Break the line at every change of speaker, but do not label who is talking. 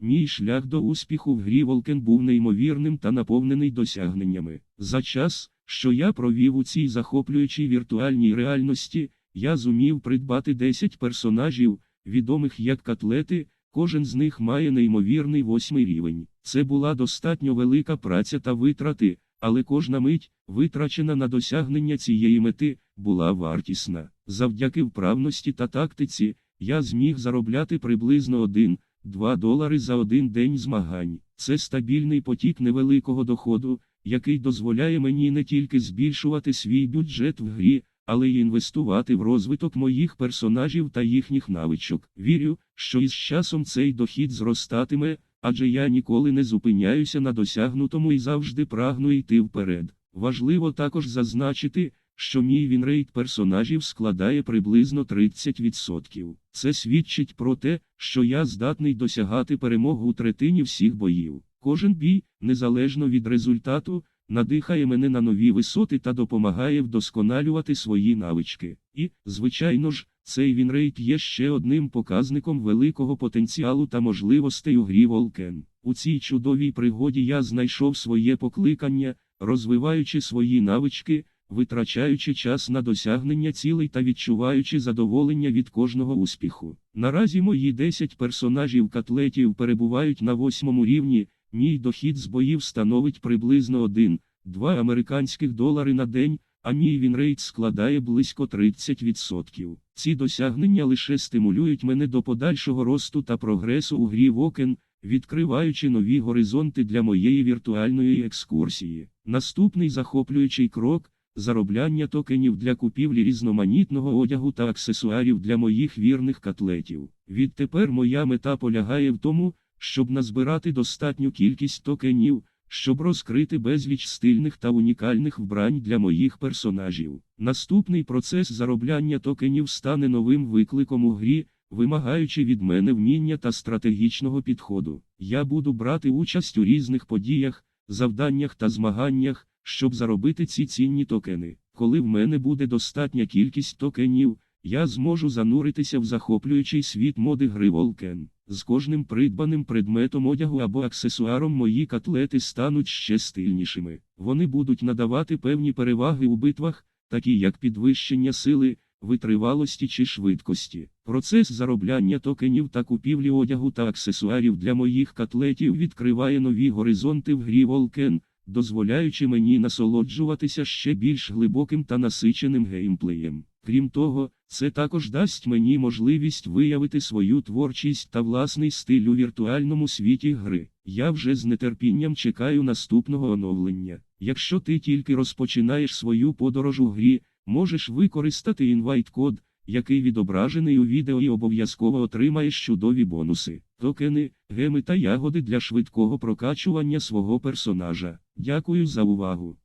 Мій шлях до успіху в грі Волкен був неймовірним та наповнений досягненнями. За час, що я провів у цій захоплюючій віртуальній реальності, я зумів придбати 10 персонажів, відомих як котлети, кожен з них має неймовірний восьмий рівень. Це була достатньо велика праця та витрати, але кожна мить, витрачена на досягнення цієї мети, була вартісна. Завдяки вправності та тактиці, я зміг заробляти приблизно 1-2 долари за один день змагань. Це стабільний потік невеликого доходу, який дозволяє мені не тільки збільшувати свій бюджет в грі, але й інвестувати в розвиток моїх персонажів та їхніх навичок. Вірю, що із часом цей дохід зростатиме, адже я ніколи не зупиняюся на досягнутому і завжди прагну йти вперед. Важливо також зазначити, що мій вінрейт персонажів складає приблизно 30%. Це свідчить про те, що я здатний досягати перемогу у третині всіх боїв. Кожен бій, незалежно від результату, надихає мене на нові висоти та допомагає вдосконалювати свої навички. І, звичайно ж, цей вінрейт є ще одним показником великого потенціалу та можливостей у грі Волкен. У цій чудовій пригоді я знайшов своє покликання, розвиваючи свої навички, витрачаючи час на досягнення цілей та відчуваючи задоволення від кожного успіху. Наразі мої 10 персонажів котлетів перебувають на восьмому рівні. Мій дохід з боїв становить приблизно 1-2 американських долари на день, а мій вінрейт складає близько 30%. Ці досягнення лише стимулюють мене до подальшого росту та прогресу у грі Вокен, відкриваючи нові горизонти для моєї віртуальної екскурсії. Наступний захоплюючий крок заробляння токенів для купівлі різноманітного одягу та аксесуарів для моїх вірних котлетів. Відтепер моя мета полягає в тому, щоб назбирати достатню кількість токенів, щоб розкрити безліч стильних та унікальних вбрань для моїх персонажів. Наступний процес заробляння токенів стане новим викликом у грі, вимагаючи від мене вміння та стратегічного підходу. Я буду брати участь у різних подіях, завданнях та змаганнях, щоб заробити ці цінні токени. Коли в мене буде достатня кількість токенів, я зможу зануритися в захоплюючий світ моди гри Волкен. З кожним придбаним предметом одягу або аксесуаром мої котлети стануть ще стильнішими. Вони будуть надавати певні переваги у битвах, такі як підвищення сили, витривалості чи швидкості. Процес заробляння токенів та купівлі одягу та аксесуарів для моїх котлетів відкриває нові горизонти в грі Волкен, дозволяючи мені насолоджуватися ще більш глибоким та насиченим геймплеєм. Крім того, це також дасть мені можливість виявити свою творчість та власний стиль у віртуальному світі гри. Я вже з нетерпінням чекаю наступного оновлення. Якщо ти тільки розпочинаєш свою подорож у грі, можеш використати інвайт-код, який відображений у відео і обов'язково отримаєш чудові бонуси, токени, геми та ягоди для швидкого прокачування свого персонажа. Дякую за увагу.